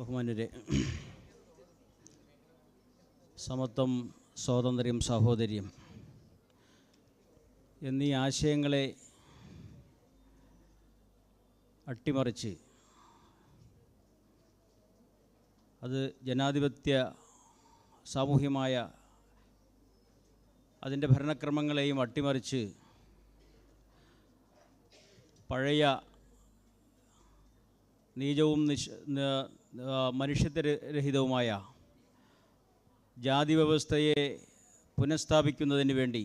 ബഹുമാന്യരെ സമത്വം സ്വാതന്ത്ര്യം സഹോദര്യം എന്നീ ആശയങ്ങളെ അട്ടിമറിച്ച് അത് ജനാധിപത്യ സാമൂഹ്യമായ അതിന്റെ ഭരണക്രമങ്ങളെയും അട്ടിമറിച്ച് പഴയ നീചവും നിശ് ന- ആ, മനുഷ്യത്വരഹിതവുമായ ജാതി വ്യവസ്ഥയെ പുനഃസ്ഥാപിക്കുന്നതിന് വേണ്ടി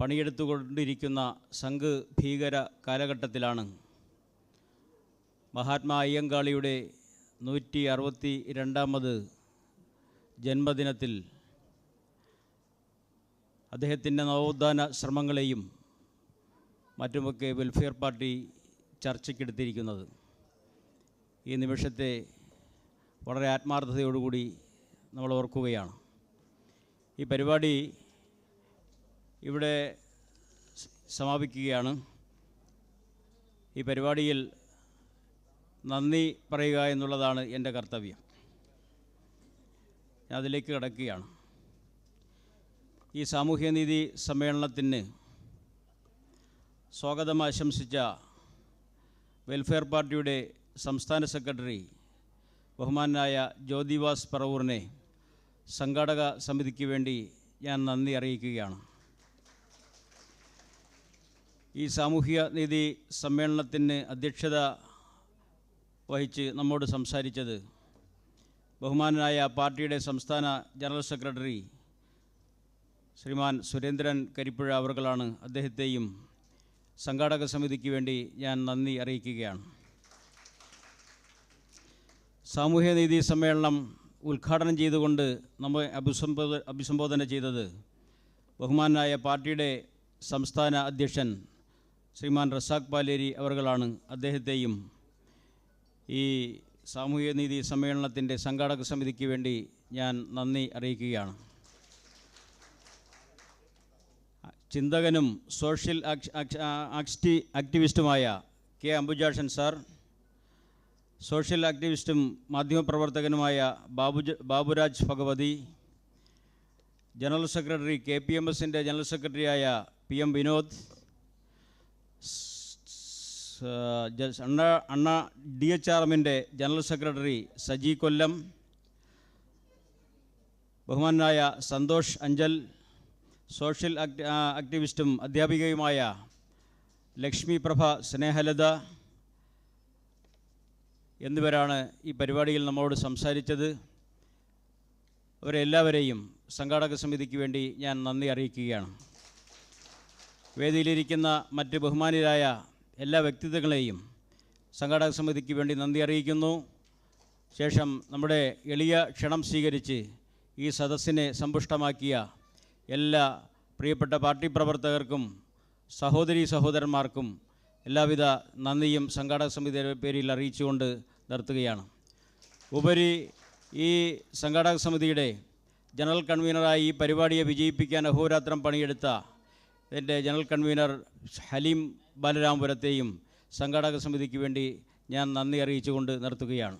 പണിയെടുത്തുകൊണ്ടിരിക്കുന്ന സംഘ് ഭീകര കാലഘട്ടത്തിലാണ് മഹാത്മാ അയ്യങ്കാളിയുടെ നൂറ്റി അറുപത്തി രണ്ടാമത് ജന്മദിനത്തിൽ അദ്ദേഹത്തിന്റെ നവോത്ഥാന ശ്രമങ്ങളെയും മറ്റുമൊക്കെ വെൽഫെയർ പാർട്ടി ചർച്ചയ്ക്കെടുത്തിരിക്കുന്നത്. ഈ നിമിഷത്തെ വളരെ ആത്മാർത്ഥതയോടുകൂടി നമ്മൾ ഓർക്കുകയാണ്. ഈ പരിപാടി ഇവിടെ സമാപിക്കുകയാണ്. ഈ പരിപാടിയിൽ നന്ദി പറയുക എന്നുള്ളതാണ് എന്റെ കർത്തവ്യം. ഞാൻ അതിലേക്ക് കിടക്കുകയാണ്. ഈ സാമൂഹ്യനീതി സമ്മേളനത്തിന് സ്വാഗതം ആശംസിച്ച വെൽഫെയർ പാർട്ടിയുടെ സംസ്ഥാന സെക്രട്ടറി ബഹുമാനായ ജ്യോതിവാസ് പറവൂറിനെ സംഘാടക സമിതിക്ക് വേണ്ടി ഞാൻ നന്ദി അറിയിക്കുകയാണ്. ഈ സാമൂഹിക നീതി സമ്മേളനത്തിന് അധ്യക്ഷത വഹിച്ച് നമ്മോട് സംസാരിച്ചത് ബഹുമാനായ പാർട്ടിയുടെ സംസ്ഥാന ജനറൽ സെക്രട്ടറി ശ്രീമാൻ സുരേന്ദ്രൻ കരിപ്പുഴ അവർകളാണ് അദ്ദേഹത്തെയും സംഘാടക സമിതിക്ക് വേണ്ടി ഞാൻ നന്ദി അറിയിക്കുകയാണ്. സാമൂഹ്യനീതി സമ്മേളനം ഉദ്ഘാടനം ചെയ്തുകൊണ്ട് നമ്മൾ അഭിസംബോധ അഭിസംബോധന ചെയ്തത് ബഹുമാനായ പാർട്ടിയുടെ സംസ്ഥാന അധ്യക്ഷൻ ശ്രീമാൻ റസാഖ് പാലേരി അവർകളാണ് അദ്ദേഹത്തെയും ഈ സാമൂഹ്യനീതി സമ്മേളനത്തിന്റെ സംഘാടക സമിതിക്ക് വേണ്ടി ഞാൻ നന്ദി അറിയിക്കുകയാണ്. ചിന്തകനും സോഷ്യൽ ആക്ടിവിസ്റ്റുമായ കെ അംബുജാഷൻ സാർ സോഷ്യൽ ആക്ടിവിസ്റ്റും മാധ്യമപ്രവർത്തകനുമായ ബാബുജ Baburaj Bhagavathi general secretary K P M എസിന്റെ ജനറൽ സെക്രട്ടറിയായ പി എം വിനോദ് അണ്ണ അണ്ണ ഡി എച്ച് ആർ എമ്മിന്റെ ജനറൽ സെക്രട്ടറി സജി കൊല്ലം ബഹുമാനായ സന്തോഷ് അഞ്ചൽ സോഷ്യൽ ആക്ടിവിസ്റ്റും അധ്യാപികയുമായ ലക്ഷ്മി പ്രഭ സ്നേഹലത എന്നിവരാണ് ഈ പരിപാടിയിൽ നമ്മളോട് സംസാരിച്ചത്. അവരെല്ലാവരെയും സംഘാടക സമിതിക്ക് വേണ്ടി ഞാൻ നന്ദി അറിയിക്കുകയാണ്. വേദിയിലിരിക്കുന്ന മറ്റ് ബഹുമാനിരായ എല്ലാ വ്യക്തിത്വങ്ങളെയും സംഘാടക സമിതിക്ക് വേണ്ടി നന്ദി അറിയിക്കുന്നു. ശേഷം നമ്മുടെ എളിയ ക്ഷണം സ്വീകരിച്ച് ഈ സദസ്സിനെ സമ്പുഷ്ടമാക്കിയ എല്ലാ പ്രിയപ്പെട്ട പാർട്ടി പ്രവർത്തകർക്കും സഹോദരി സഹോദരന്മാർക്കും എല്ലാവിധ നന്ദിയും സംഘാടക സമിതിയുടെ പേരിൽ അറിയിച്ചുകൊണ്ട് നിർത്തുകയാണ്. ഉപരി ഈ സംഘാടക സമിതിയുടെ ജനറൽ കൺവീനറായി ഈ പരിപാടിയെ വിജയിപ്പിക്കാൻ അഹോരാത്രം പണിയെടുത്ത എന്റെ ജനറൽ കൺവീനർ ഹലീം ബാലരാമപുരത്തെയും സംഘാടക സമിതിക്ക് വേണ്ടി ഞാൻ നന്ദി അറിയിച്ചുകൊണ്ട് നിർത്തുകയാണ്.